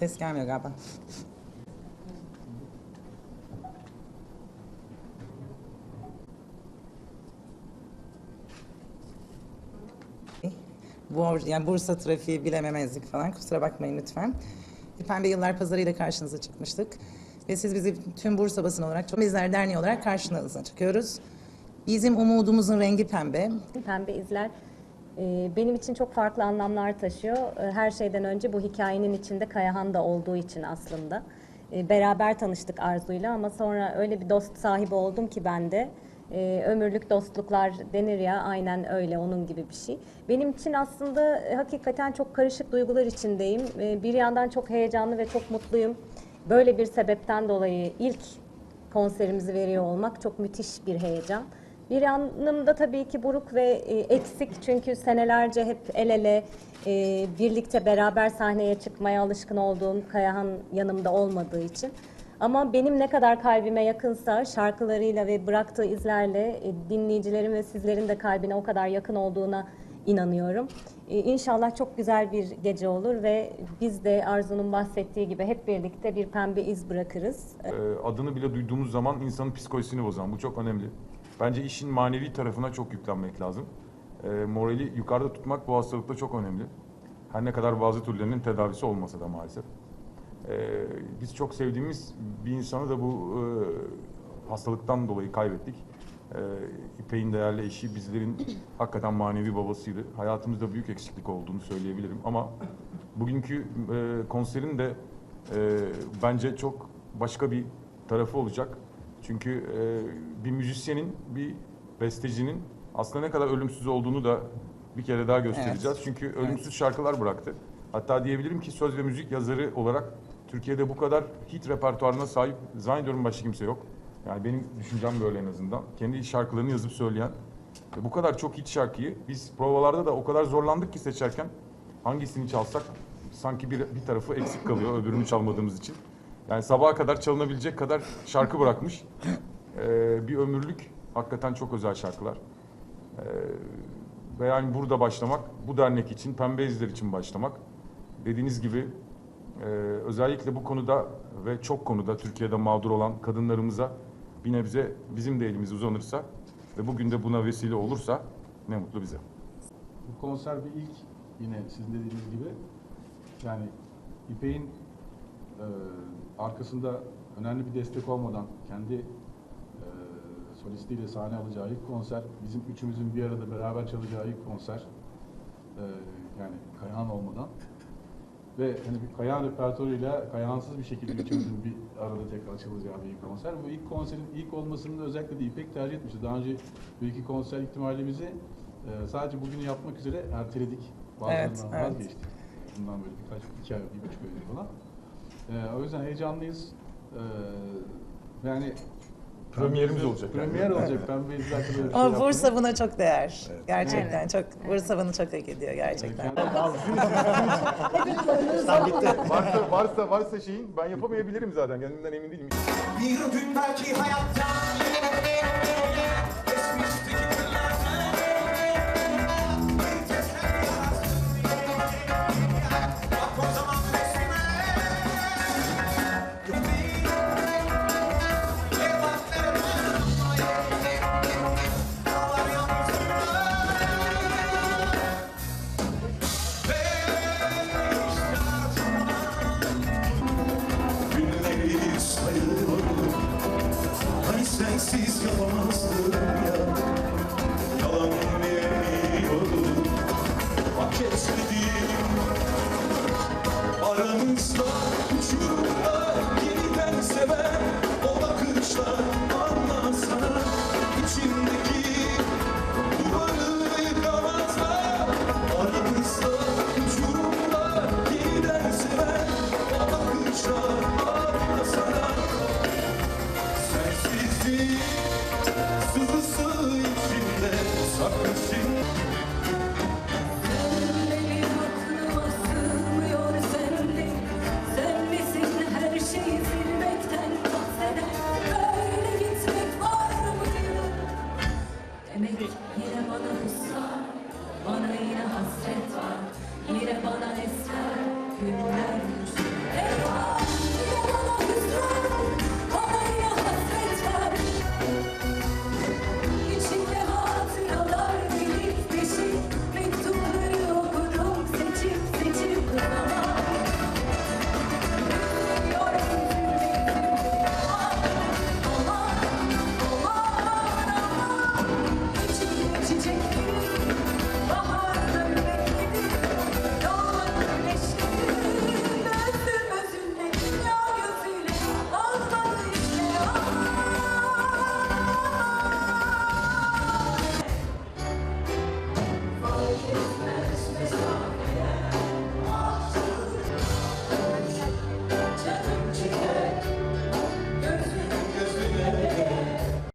Ses gelmiyor galiba. Bu yani Bursa trafiği bilememezlik falan kusura bakmayın lütfen. Pembe Yıllar Pazarı ile karşınıza çıkmıştık. Ve siz bizi tüm Bursa basın olarak, Bizler Derneği olarak karşınıza çıkıyoruz. Bizim umudumuzun rengi pembe. Pembe izler e, benim için çok farklı anlamlar taşıyor. E, Her şeyden önce bu hikayenin içinde Kayahan da olduğu için aslında. E, Beraber tanıştık Arzu'yla ama sonra öyle bir dost sahibi oldum ki ben de. Ömürlük dostluklar denir ya aynen öyle onun gibi bir şey. Benim için aslında e, hakikaten çok karışık duygular içindeyim. Bir yandan çok heyecanlı ve çok mutluyum. Böyle bir sebepten dolayı ilk konserimizi veriyor olmak çok müthiş bir heyecan. Bir yanımda tabii ki buruk ve e, eksik çünkü senelerce hep el ele e, birlikte beraber sahneye çıkmaya alışkın olduğum Kayahan yanımda olmadığı için. Ama benim ne kadar kalbime yakınsa şarkılarıyla ve bıraktığı izlerle e, dinleyicilerin ve sizlerin de kalbine o kadar yakın olduğuna inanıyorum. E, İnşallah çok güzel bir gece olur ve biz de Arzu'nun bahsettiği gibi hep birlikte bir pembe iz bırakırız. Ee, adını bile duyduğumuz zaman insanın psikolojisini bozan. Bu çok önemli. Bence işin manevi tarafına çok yüklenmek lazım. Ee, morali yukarıda tutmak bu hastalıkta çok önemli. Her ne kadar bazı türlerinin tedavisi olmasa da maalesef. Ee, biz çok sevdiğimiz bir insanı da bu e, hastalıktan dolayı kaybettik. Ee, İpek'in değerli eşi bizlerin hakikaten manevi babasıydı. Hayatımızda büyük eksiklik olduğunu söyleyebilirim. Ama bugünkü e, konserin de e, bence çok başka bir tarafı olacak. Çünkü e, bir müzisyenin, bir bestecinin aslında ne kadar ölümsüz olduğunu da bir kere daha göstereceğiz. Çünkü ölümsüz şarkılar bıraktı. Hatta diyebilirim ki söz ve müzik yazarı olarak Türkiye'de bu kadar hit repertuarına sahip zannediyorum başka kimse yok. Yani benim düşüncem böyle en azından. Kendi şarkılarını yazıp söyleyen ve bu kadar çok hit şarkıyı biz provalarda da o kadar zorlandık ki seçerken hangisini çalsak sanki bir, bir tarafı eksik kalıyor öbürünü çalmadığımız için. Yani sabaha kadar çalınabilecek kadar şarkı bırakmış. Ee, bir ömürlük hakikaten çok özel şarkılar. Ee, ve yani burada başlamak, bu dernek için, Pembe İzler için başlamak. Dediğiniz gibi e, özellikle bu konuda ve çok konuda Türkiye'de mağdur olan kadınlarımıza bir nebze bizim de elimiz uzanırsa ve bugün de buna vesile olursa ne mutlu bize. Bu konser bir ilk yine sizin dediğiniz gibi. Yani İpek'in arkasında önemli bir destek olmadan kendi e, solistiyle sahne alacağı ilk konser, bizim üçümüzün bir arada beraber çalacağı ilk konser. E, yani Kayahan olmadan. Ve hani bir Kayahan repertuarıyla Kayahansız bir şekilde üçümüzün bir arada tekrar çalacağı bir ilk konser. Bu ilk konserin ilk olmasını da özellikle de İpek tercih etmişti. Daha önce bir iki konser ihtimalimizi e, sadece bugünü yapmak üzere erteledik. Bazılarından Evet, evet. vazgeçtik. Bundan böyle birkaç, iki ay, bir buçuk ay önce falan. E, o yüzden heyecanlıyız. E, yani Premierimiz olacak yani. Premier olacak. Ben bir zaten böyle şey. Bursa buna çok değer. Gerçekten çok Bursa bunu çok hak ediyor gerçekten. varsa, varsa, varsa şeyin ben yapamayabilirim zaten kendimden emin değilim. Bir gün belki hayatta Sayıyorum Hani sensiz yapamazdım ya Yalan diyemiyorum Bak kesmedim Aramızda uçurumlar Yeniden seven o bakışlar Sızısı içimde saklı